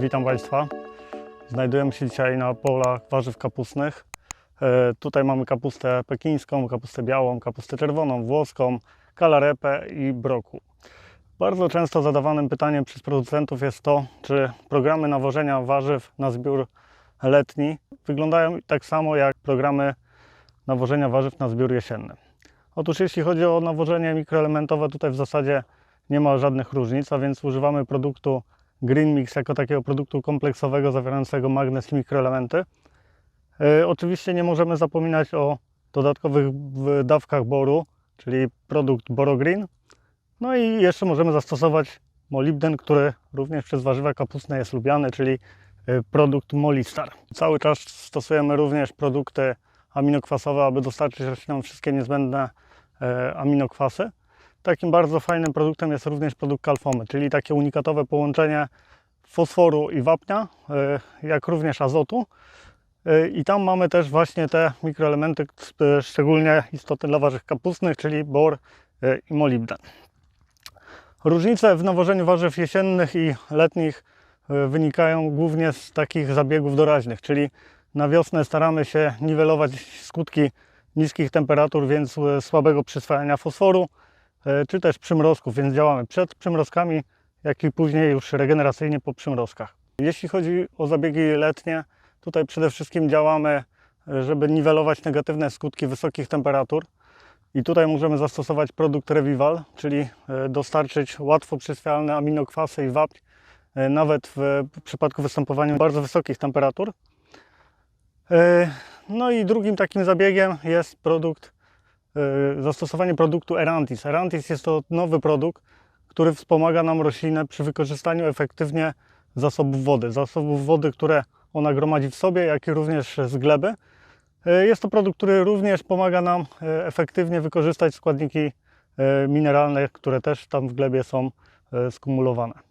Witam Państwa. Znajdujemy się dzisiaj na polach warzyw kapustnych. E, Tutaj mamy kapustę pekińską, kapustę białą, kapustę czerwoną, włoską, kalarepę i broku. Bardzo często zadawanym pytaniem przez producentów jest to, czy programy nawożenia warzyw na zbiór letni wyglądają tak samo jak programy nawożenia warzyw na zbiór jesienny. Otóż jeśli chodzi o nawożenie mikroelementowe, tutaj w zasadzie nie ma żadnych różnic, a więc używamy produktu Green Mix jako takiego produktu kompleksowego zawierającego magnez i mikroelementy. E, Oczywiście nie możemy zapominać o dodatkowych dawkach boru, czyli produkt Borogreen. No i jeszcze możemy zastosować molibden, który również przez warzywa kapustne jest lubiany, czyli e, produkt Molistar. Cały czas stosujemy również produkty aminokwasowe, aby dostarczyć roślinom wszystkie niezbędne e, aminokwasy. Takim bardzo fajnym produktem jest również produkt kalfomy, czyli takie unikatowe połączenie fosforu i wapnia, e, jak również azotu. E, I tam mamy też właśnie te mikroelementy, szczególnie istotne dla warzyw kapustnych, czyli bor e, i molibden. Różnice w nawożeniu warzyw jesiennych i letnich wynikają głównie z takich zabiegów doraźnych, czyli na wiosnę staramy się niwelować skutki niskich temperatur, więc słabego przyswajania fosforu, czy też przymrozków, więc działamy przed przymrozkami, jak i później już regeneracyjnie po przymrozkach. Jeśli chodzi o zabiegi letnie, tutaj przede wszystkim działamy, e, żeby niwelować negatywne skutki wysokich temperatur. I tutaj możemy zastosować produkt Revival, czyli e, dostarczyć łatwo przyswajalne aminokwasy i wapń, e, nawet w przypadku występowania bardzo wysokich temperatur. E, No i drugim takim zabiegiem jest produkt, e, zastosowanie produktu Erantis. Erantis jest to nowy produkt, który wspomaga nam roślinę przy wykorzystaniu efektywnie zasobów wody. Zasobów wody, które ona gromadzi w sobie, jak i również z gleby. E, Jest to produkt, który również pomaga nam e, efektywnie wykorzystać składniki mineralne, które też tam w glebie są skumulowane.